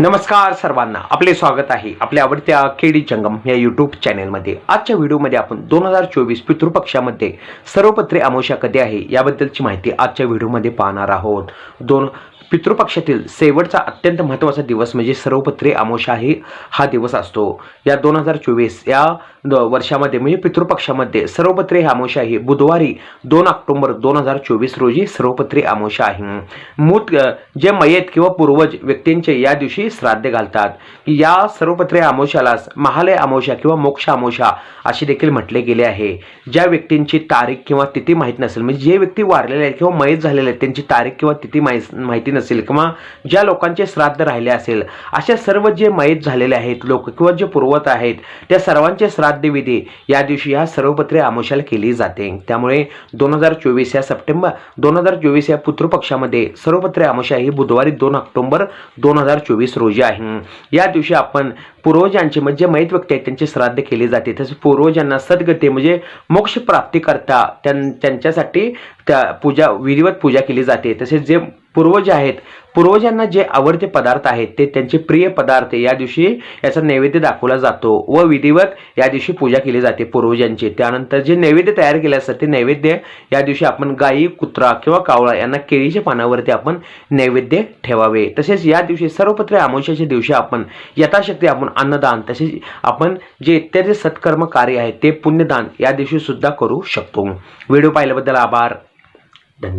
नमस्कार सर्वांना. आपले स्वागत आहे आपल्या आवडत्या केडी जंगम या यूट्यूब चॅनेलमध्ये आजच्या व्हिडिओमध्ये आपण दोन हजार चोवीस पितृपक्षामध्ये सर्वपत्रे अमावस्या कधी आहे याबद्दलची माहिती आजच्या व्हिडिओमध्ये पाहणार आहोत. दोन पितृपक्षातील शेवटचा अत्यंत महत्त्वाचा दिवस म्हणजे सर्वपत्रे अमावस्या आहे हा दिवस असतो. या दोन हजार चोवीस या वर्षामध्ये म्हणजे पितृपक्षामध्ये सर्वपत्रे अमावस्या आहे. बुधवारी दोन ऑक्टोबर दोन हजार चोवीस रोजी सर्वपत्रे अमावस्या आहे. मूत जे मयत किंवा पूर्वज व्यक्तींचे या दिवशी श्राद्ध घालतात या सर्वपत्रे अमावस्यालाच महालय आमोशा किंवा मोक्ष आमोशा असे देखील म्हटले गेले आहे. ज्या व्यक्तींची तारीख किंवा तिथी माहीत नसेल म्हणजे जे व्यक्ती वारलेले आहेत किंवा मयत झालेले आहेत त्यांची तारीख किंवा तिथी माहीत माहिती नसेल किंवा ज्या लोकांचे श्राद्ध राहिले असेल अशा सर्व जे मयत झालेले आहेत लोक किंवा जे पूर्वत आहेत त्या सर्वांचे श्राद्ध विधी या दिवशी ह्या सर्वपत्रे आमोशाला केली जाते. त्यामुळे दोन हजार चोवीस या सप्टेंबर दोन हजार चोवीस या पुत्रपक्षामध्ये सर्वपत्रे अमावस्या ही बुधवारी दोन ऑक्टोबर दोन हजार चोवीस रोजी आहे. या दिवशी आपण पूर्वजांचे म्हणजे मैत व्यक्ती आहेत त्यांचे श्राद्ध केले जाते. तसेच पूर्वजांना सद्गती म्हणजे मोक्ष प्राप्तीकरता त्यां त्यांच्यासाठी त्या पूजा विधिवत पूजा केली जाते. तसेच जे पूर्वज आहेत. पूर्वजांना जे आवडते पदार्थ आहेत ते त्यांचे प्रिय पदार्थ या दिवशी याचा नैवेद्य दाखवला जातो व विधिवत या दिवशी पूजा केली जाते पूर्वजांची. त्यानंतर जे नैवेद्य तयार केले असतात ते नैवेद्य या दिवशी आपण गायी कुत्रा किंवा कावळा यांना केळीच्या पानावरती आपण नैवेद्य ठेवावे. तसेच या दिवशी सर्वपत्र आमोशाच्या दिवशी आपण यथाशक्ती आपण अन्नदान तसेच आपण जे इत्यादी सत्कर्म कार्य आहे ते पुण्यदान या दिवशी सुद्धा करू शकतो. व्हिडिओ पाहिल्याबद्दल आभार.